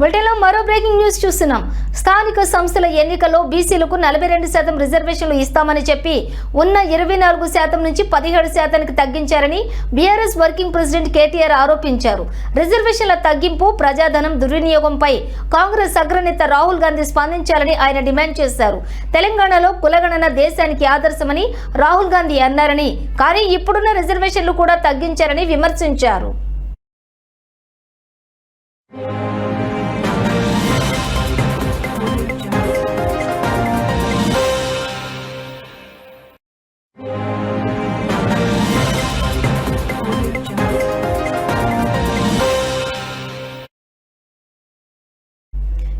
బులెటిన్లో మరో breaking news చూస్తున్నాం. స్థానిక సంస్థల ఎన్నికల్లో బీసీలకు నలభై రెండు శాతం రిజర్వేషన్లు ఇస్తామని చెప్పి ఉన్న ఇరవై నాలుగు శాతం నుంచి పదిహేడు శాతానికి తగ్గించారని బీఆర్ఎస్ వర్కింగ్ ప్రెసిడెంట్ కేటీఆర్ ఆరోపించారు. రిజర్వేషన్ల తగ్గింపు ప్రజాధనం దుర్వినియోగంపై కాంగ్రెస్ అగ్రనేత రాహుల్ గాంధీ స్పందించాలని ఆయన డిమాండ్ చేశారు. తెలంగాణలో కులగణన దేశానికి ఆదర్శమని రాహుల్ గాంధీ అన్నారని కానీ ఇప్పుడున్న రిజర్వేషన్లు కూడా తగ్గించారని విమర్శించారు.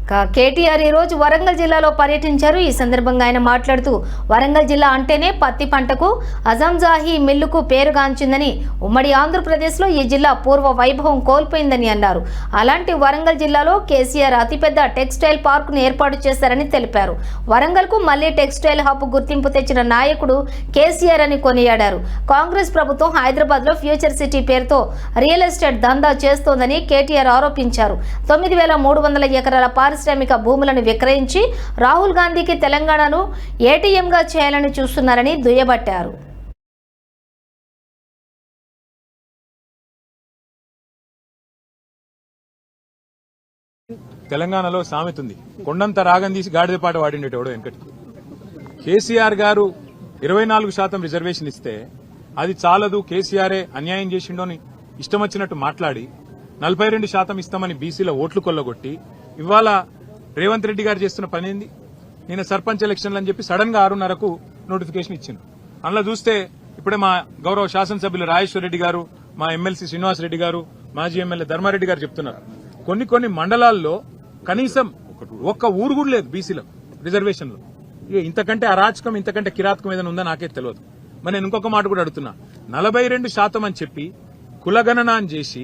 కేటీఆర్ ఈ రోజు వరంగల్ జిల్లాలో పర్యటించారు. ఈ సందర్భంగా ఆయన మాట్లాడుతూ వరంగల్ జిల్లా అంటేనే పత్తి పంటకు అజంజాహీ మిల్లుకు పేరుగాంచిందని ఉమ్మడి ఆంధ్రప్రదేశ్లో ఈ జిల్లా పూర్వ వైభవం కోల్పోయిందని అన్నారు. అలాంటి వరంగల్ జిల్లాలో కేసీఆర్ అతిపెద్ద టెక్స్టైల్ పార్కును ఏర్పాటు చేశారని తెలిపారు. వరంగల్కు మళ్ళీ టెక్స్టైల్ హబ్ గుర్తింపు తెచ్చిన నాయకుడు కేసీఆర్ అని కొనియాడారు. కాంగ్రెస్ ప్రభుత్వం హైదరాబాద్లో ఫ్యూచర్ సిటీ పేరుతో రియల్ ఎస్టేట్ దందా చేస్తోందని కేటీఆర్ ఆరోపించారు. తొమ్మిది వేల మూడు వందల ఎకరాల పారిశ్రామిక భూములను విక్రయించి రాహుల్ గాంధీకి తెలంగాణను ఏటీఎంగా చేయాలని చూస్తున్నారని దుయ్యబట్టారు. తెలంగాణలో సామెత ఉంది కొండంత రాగం తీసి గాడిద పాట వాడిండేటోడు వెంకటి కేసీఆర్ గారు ఇరవై నాలుగు శాతం రిజర్వేషన్ ఇస్తే అది చాలదు కేసీఆరే అన్యాయం చేసిండో అని ఇష్టం వచ్చినట్టు మాట్లాడి నలభై రెండు శాతం ఇస్తామని బీసీల ఓట్లు కొల్లగొట్టి ఇవాళ రేవంత్ రెడ్డి గారు చేస్తున్న పని ఏంది? నేను సర్పంచ్ ఎలక్షన్లు అని చెప్పి సడన్గా ఆరున్నరకు నోటిఫికేషన్ ఇచ్చిండు. అందులో చూస్తే ఇప్పుడే మా గౌరవ శాసనసభ్యులు రాజేశ్వర రెడ్డి గారు మా ఎమ్మెల్సీ శ్రీనివాస్ రెడ్డి గారు మాజీ ఎమ్మెల్యే ధర్మారెడ్డి గారు చెప్తున్నారు. కొన్ని కొన్ని మండలాల్లో కనీసం ఒక్క ఊరు కూడా లేదు బీసీలో రిజర్వేషన్లో. ఇంతకంటే అరాచకం ఇంతకంటే కిరాతకం ఏదైనా ఉందా నాకే తెలియదు. మరి నేను ఇంకొక మాట కూడా అడుగుతున్నా. నలభై రెండు శాతం అని చెప్పి కులగణన అని చేసి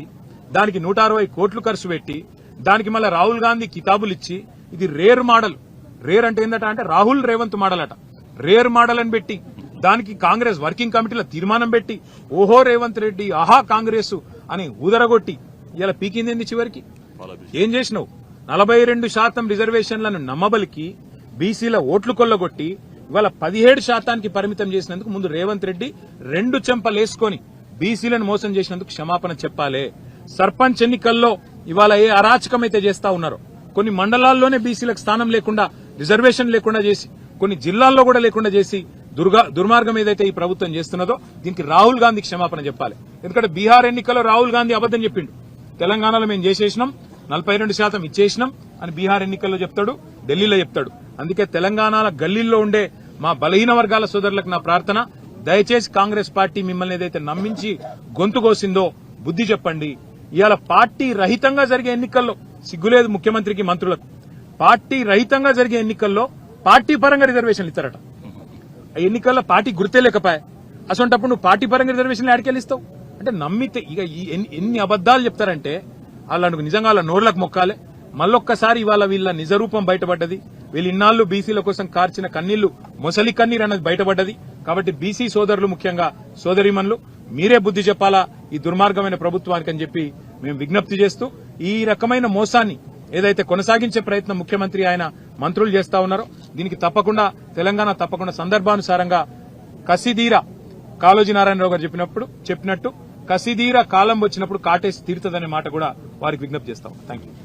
దానికి నూట అరవై కోట్లు ఖర్చు పెట్టి దానికి మళ్ళీ రాహుల్ గాంధీ కితాబులు ఇచ్చి ఇది రేర్ మోడల్. రేర్ అంటే ఏంటట అంటే రాహుల్ రేవంత్ మోడల్ అట రేర్ మోడల్ అని పెట్టి దానికి కాంగ్రెస్ వర్కింగ్ కమిటీలో తీర్మానం పెట్టి ఓహో రేవంత్ రెడ్డి ఆహా కాంగ్రెస్ అని ఊదరగొట్టి ఇలా పీకింది చివరికి? ఏం చేసినావు? నలభై రెండు శాతం రిజర్వేషన్లను నమ్మబలికి బీసీల ఓట్లు కొల్లగొట్టి ఇవాళ పదిహేడు శాతానికి పరిమితం చేసినందుకు ముందు రేవంత్ రెడ్డి రెండు చెంపలేసుకొని బీసీలను మోసం చేసినందుకు క్షమాపణ చెప్పాలే. సర్పంచ్ ఎన్నికల్లో ఇవాళ ఏ అరాచకమైతే చేస్తా ఉన్నారో కొన్ని మండలాల్లోనే బీసీలకు స్థానం లేకుండా రిజర్వేషన్ లేకుండా చేసి కొన్ని జిల్లాల్లో కూడా లేకుండా చేసి దుర్గా దుర్మార్గం ఏదైతే ఈ ప్రభుత్వం చేస్తున్నదో దీనికి రాహుల్ గాంధీ క్షమాపణ చెప్పాలి. ఎందుకంటే బీహార్ ఎన్నికల్లో రాహుల్ గాంధీ అబద్దం చెప్పిండు. తెలంగాణలో మేము చేసేసినాం నలభై రెండు శాతం ఇచ్చేసినాం అని బీహార్ ఎన్నికల్లో చెప్తాడు ఢిల్లీలో చెప్తాడు. అందుకే తెలంగాణ గల్లీల్లో ఉండే మా బలహీన వర్గాల సోదరులకు నా ప్రార్థన. దయచేసి కాంగ్రెస్ పార్టీ మిమ్మల్ని ఏదైతే నమ్మించి గొంతు కోసిందో బుద్ధి చెప్పండి. ఇవాళ పార్టీ రహితంగా జరిగే ఎన్నికల్లో సిగ్గులేదు ముఖ్యమంత్రికి మంత్రులకు. పార్టీ రహితంగా జరిగే ఎన్నికల్లో పార్టీ పరంగా రిజర్వేషన్లు ఇస్తారట. ఆ ఎన్నికల్లో పార్టీ గుర్తే లేకపోయా? అసొంటప్పుడు నువ్వు పార్టీ పరంగా రిజర్వేషన్లు ఆడికెళ్ళిస్తావు అంటే నమ్మితే ఇక ఈ ఎన్ని- అబద్దాలు చెప్తారంటే వాళ్ళకు నిజంగా వాళ్ళ నోర్లకు మొక్కాలే. మళ్ళొక్కసారి ఇవాళ వీళ్ళ నిజరూపం బయటపడ్డది. వీళ్ళు ఇన్నాళ్ళు బీసీల కోసం కార్చిన కన్నీళ్ళు మొసలి కన్నీరు అన్నది బయటపడ్డది. కాబట్టి బీసీ సోదరులు ముఖ్యంగా సోదరిమన్లు మీరే బుద్ధి చెప్పాలా? ఈ దుర్మార్గమైన ప్రభుత్వానికి అని చెప్పి మేము విజ్ఞప్తి చేస్తూ ఈ రకమైన మోసాన్ని ఏదైతే కొనసాగించే ప్రయత్నం ముఖ్యమంత్రి ఆయన మంత్రులు చేస్తా ఉన్నారో దీనికి తప్పకుండా తెలంగాణ తప్పకుండా సందర్భానుసారంగా కసిదీర కాళోజీ నారాయణరావు గారు చెప్పినప్పుడు చెప్పినట్టు కసిదీర కాలం వచ్చినప్పుడు కాటేసి తీరుతుందనే మాట కూడా వారికి విజ్ఞప్తి చేస్తాం థ్యాంక్ యూ